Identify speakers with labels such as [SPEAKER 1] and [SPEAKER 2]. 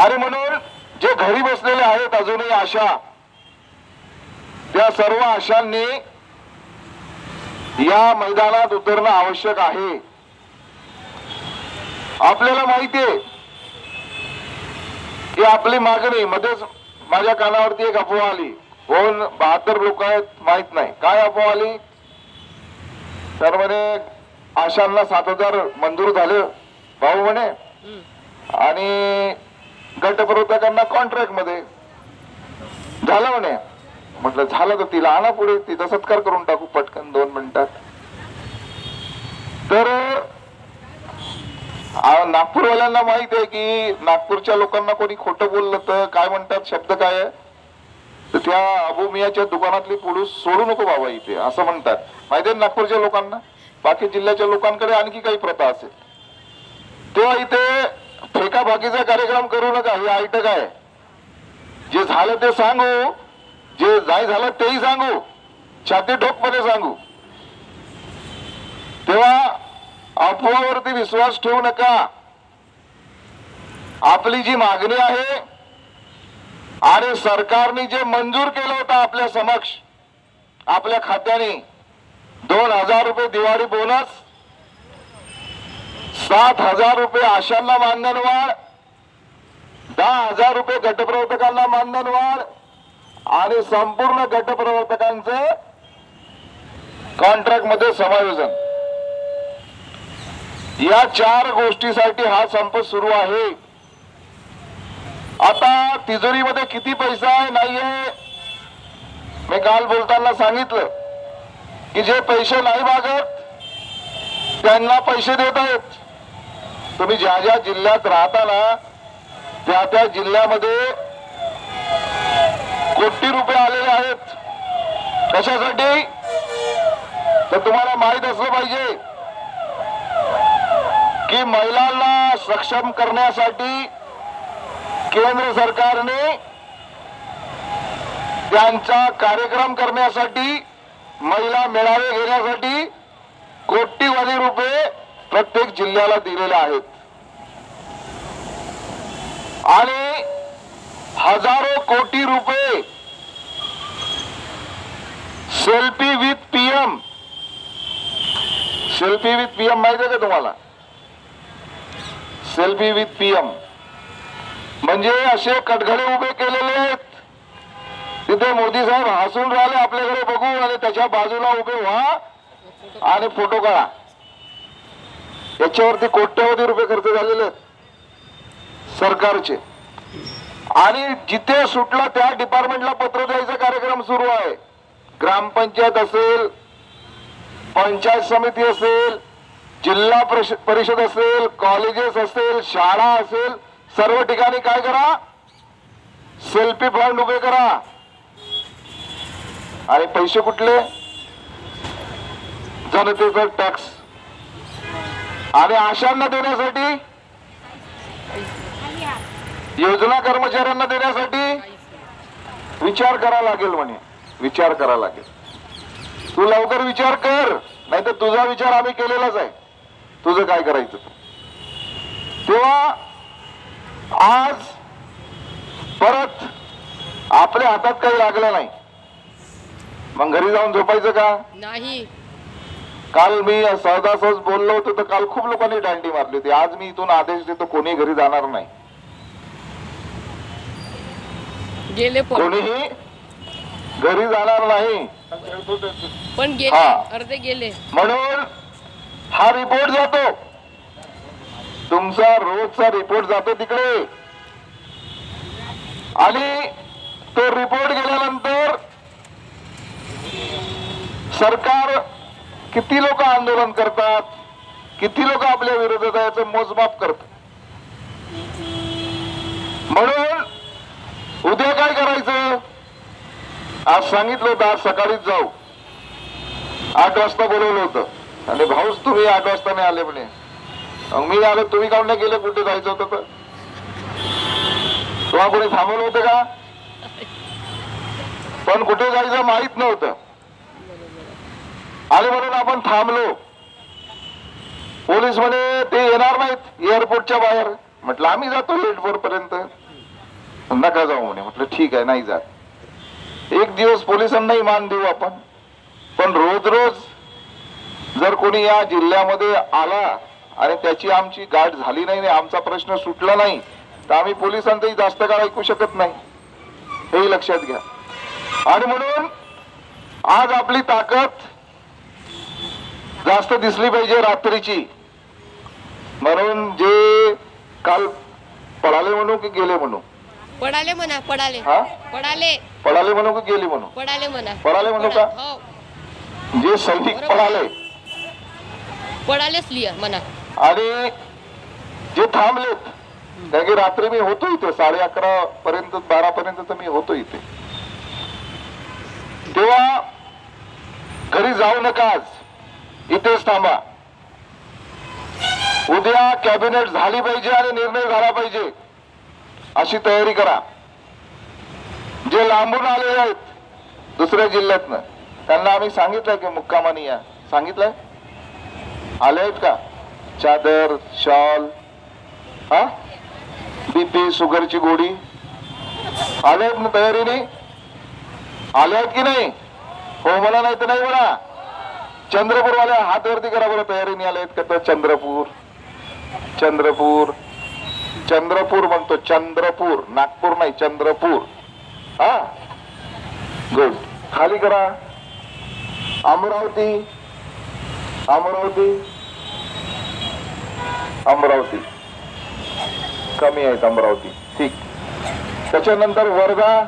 [SPEAKER 1] आणि म्हणून जे घरी बसलेले आहेत अजूनही आशा त्या सर्व आशांनी या मैदानात उतरणं आवश्यक आहे. आपल्याला माहितीये की आपली मागणी मध्येच माझ्या कानावरती एक अफवा आली. कोण बहात्तर लोक आहेत माहीत नाही. काय अफवा आली? तर म्हणे आशांना सात हजार मंजूर झाले. भाऊ म्हणे. आणि गटप्रवर्तकांना कॉन्ट्रॅक्टमध्ये. झालं म्हणे. म्हटलं झालं तर तिला आणा पुढे. तिचा सत्कार करून टाकू पटकन दोन मिनिटात. तर नागपूरवाल्यांना माहीत आहे की नागपूरच्या लोकांना कोणी खोटं बोललं तर काय म्हणतात शब्द काय आहे? तर त्या अबुमियाच्या दुकानातली पुरुष सोडू नको बाबा इथे असं म्हणतात. माहिती आहे नागपूरच्या लोकांना? बाकी जिल्ह्याच्या लोकांकडे आणखी काही प्रथा असेल. तेव्हा इथे फेकाफाकीचा कार्यक्रम करू नका हे ऐटक आहे. जे झालं ते सांगू जे नाही झालं तेही सांगू छाती ठोकपणे सांगू. तेव्हा अफवावरती विश्वास ठेवू नका. आपली जी मागणी आहे आणि सरकारने जे मंजूर केलं होतं आपल्या समक्ष आपल्या खात्याने दोन हजार रुपये दिवाळी बोनस सात हजार रुपये आशांना मानधन वाढ दहा हजार रुपये गटप्रवर्तकांना मानधन वाढ आणि संपूर्ण गटप्रवर्तकांचं कॉन्ट्रॅक्टमध्ये समायोजन. या चार गोष्टीसाठी हा संप सुरू आहे. आता तिजोरीमध्ये किती पैसा आहे नाहीये. मी काल बोलताना सांगितलं की जे पैसे नाही मागत त्यांना पैसे देत आहेत. तुम्ही ज्या ज्या जिल्ह्यात राहता ना त्या त्या जिल्ह्यामध्ये कोटी रुपये आलेले आहेत. कशासाठी? तर तुम्हाला माहीत असलं पाहिजे की महिलांना सक्षम करण्यासाठी केंद्र सरकारने त्यांचा कार्यक्रम करण्यासाठी महिला मेळावे घेण्यासाठी कोटीवधी रुपये प्रत्येक जिल्ह्याला दिलेले आहेत. आणि हजारो कोटी रुपये selfie with PM. Selfie with PM माहिती आहे का तुम्हाला? Selfie with PM. म्हणजे असे कटघडे उभे केलेले आहेत. तिथे मोदी साहेब हसून राहिले आपल्याकडे बघू आणि त्याच्या बाजूला उभे व्हा आणि फोटो काढा. याच्यावरती कोट्यवधी रुपये खर्च झालेले आहेत. सरकारचे. आणि जिथे सुटला त्या डिपार्टमेंटला पत्र द्यायचा कार्यक्रम सुरू आहे. ग्रामपंचायत असेल पंचायत समिती असेल जिल्हा परिषद असेल कॉलेजेस असेल शाळा असेल सर्व ठिकाणी काय करा? सेल्फी फंड उभे करा. आणि पैसे कुठले? जनतेचा टॅक्स आणि आशांना देण्यासाठी योजना कर्मचाऱ्यांना देण्यासाठी विचार करा लागेल म्हणे. विचार करा लागेल. तू लवकर विचार कर नाही तर तुझा विचार आम्ही केलेलाच आहे. तुझं काय करायचं ते. तेव्हा आज परत आपल्या हातात काही लागलं नाही. मग घरी जाऊन झोपायचं का?
[SPEAKER 2] नाही.
[SPEAKER 1] काल मी सहजासहज बोललो होतो तर काल खूप लोकांनी दांडी मारली होती. आज मी इथून आदेश देतो कोणी घरी जाणार नाही.
[SPEAKER 2] गेले पण.
[SPEAKER 1] कोणीही घरी जाणार नाही.
[SPEAKER 2] पण गेले
[SPEAKER 1] हा.
[SPEAKER 2] अर्धे गेले.
[SPEAKER 1] म्हणून हा रिपोर्ट जातो. तुमचा रोजचा रिपोर्ट जातो तिकडे. आणि तो रिपोर्ट गेल्यानंतर सरकार किती लोक आंदोलन करतात किती लोक आपल्या विरोधात आहे याचं मोजमाप करत. म्हणून उद्या काय करायचं? आज सांगितलं होतं आज सकाळीच जाऊ. आठ वाजता बोलवलं होतं. आणि भाऊच तुम्ही आठ वाजता नाही आले म्हणे. मग मी आलो तुम्ही काऊन नाही गेले? कुठे जायचं होतं तर? तुम्हाला कोणी थांबवलं होतं का? पण कुठे जायचं माहीत नव्हतं. आणि म्हणून आपण थांबलो. पोलीस म्हणे ते येणार नाहीत एअरपोर्टच्या बाहेर. म्हटलं आम्ही जातो एअरपोर्ट पर्यंत. नका जाऊ म्हणे. म्हटलं ठीक आहे नाही जात. एक दिवस पोलिसांनाही मान देऊ आपण. पण रोज रोज जर कोणी या जिल्ह्यामध्ये आला आणि त्याची आमची गाठ झाली नाही आमचा प्रश्न सुटला नाही तर आम्ही पोलिसांचाही जास्त काळ ऐकू शकत नाही. हेही लक्षात घ्या. आणि म्हणून आज आपली ताकद जास्त दिसली पाहिजे रात्रीची. म्हणून जे काल पळाले म्हणू की गेले म्हणू
[SPEAKER 2] पडाले म्हणा पडाले.
[SPEAKER 1] हा?
[SPEAKER 2] पडाले.
[SPEAKER 1] पळाले म्हणू की गेली म्हणू?
[SPEAKER 2] पडाले म्हणा.
[SPEAKER 1] पळाले म्हणू का?
[SPEAKER 2] हो.
[SPEAKER 1] जे सैनिक. पळाले
[SPEAKER 2] पडालेच लिहा म्हणा.
[SPEAKER 1] आणि जे थांबलेत कारण की रात्री मी होतो इथे साडे अकरा पर्यंत बारा पर्यंत तर मी होतो इथे. तेव्हा घरी जाऊ नका आज. इथेच थांबा. उद्या कॅबिनेट झाली पाहिजे आणि निर्णय झाला पाहिजे. अशी तयारी करा. जे लांबून आले आहेत दुसऱ्या जिल्ह्यातनं. त्यांना आम्ही सांगितलंय की मुक्कामानी या. सांगितलंय? आले आहेत का? चादर शॉल हा? बीपी शुगरची गोडी आले आहेत ना तयारीने? आले आहेत की नाही? हो मला नाही तर नाही म्हणा. चंद्रपूर वाले हात वरती करा बरं तयारीने आले आहेत का तर? चंद्रपूर. चंद्रपूर. चंद्रपूर म्हणतो चंद्रपूर. नागपूर नाही चंद्रपूर. हा? गुड खाली करा. अमरावती. अमरावती. अमरावती. कमी आहेत अमरावती. ठीक. त्याच्यानंतर वर्धा.